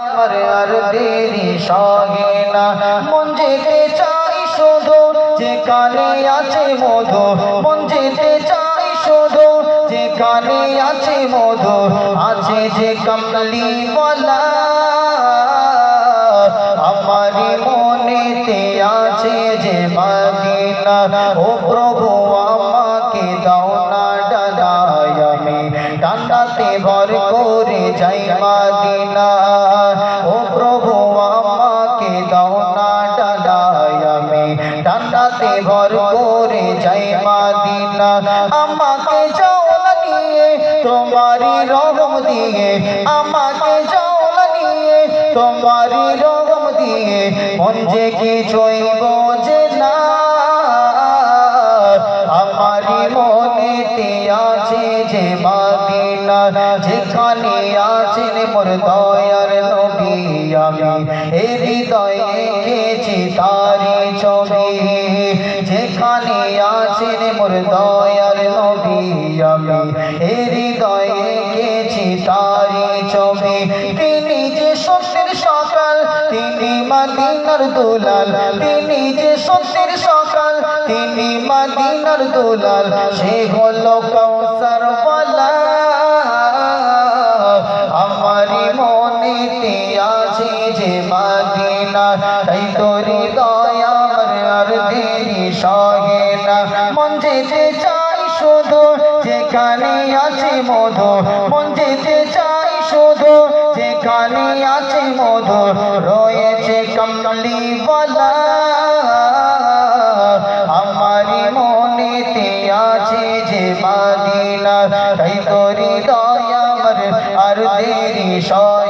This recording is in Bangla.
আর আর দেরি সহে না। মন যেতে চাই শুধু, যেখানে আছে মধু। মন যেতে চাই শুধু, যেখানে আছে মধু। আছে যে কমলি বলা, আমারি মনেতে আছে যে মদিনা ও প্রভু, আমাকে দাও না ডানায় আমি। ডান্ডাতে ভর করে যাই মদিনা ডান্ডাতে ভর করে যাই মদিনা। আমাকে যাও না নিয়ে তোমারি রহম দিয়ে, আমাকে যাও না নিয়ে তোমারি রহম দিয়ে, মন যে কিছুই বোঝে না। আমারি মনেতে আছে যে মাদিনা, যেখানে আছেন মোর দয়ার নবী আমি। এ হৃদয়ে এঁকেছি তারি ছবি। যেখানে আছেন মোর দয়ার নবী আমি। এ হৃদয়ে এঁকেছি তারি ছবি। তিনি যে সত্যের সকাল, তিনি মাদিনার দুলাল। তিনি যে সত্যের সকাল, তিনি মাদিনার দুলাল। সে হলো কৌসর আমারি মনেতে আছে যে মাদিনা, তাই তোরি যেখানে আছে মধু মন যেতে চাই শুধু, যেখানে আছে মধু রয়েছে কমলি আমারি আমারি মনেতে আছে যে মাদিনা তাই করি দয়া আর দেরি সহে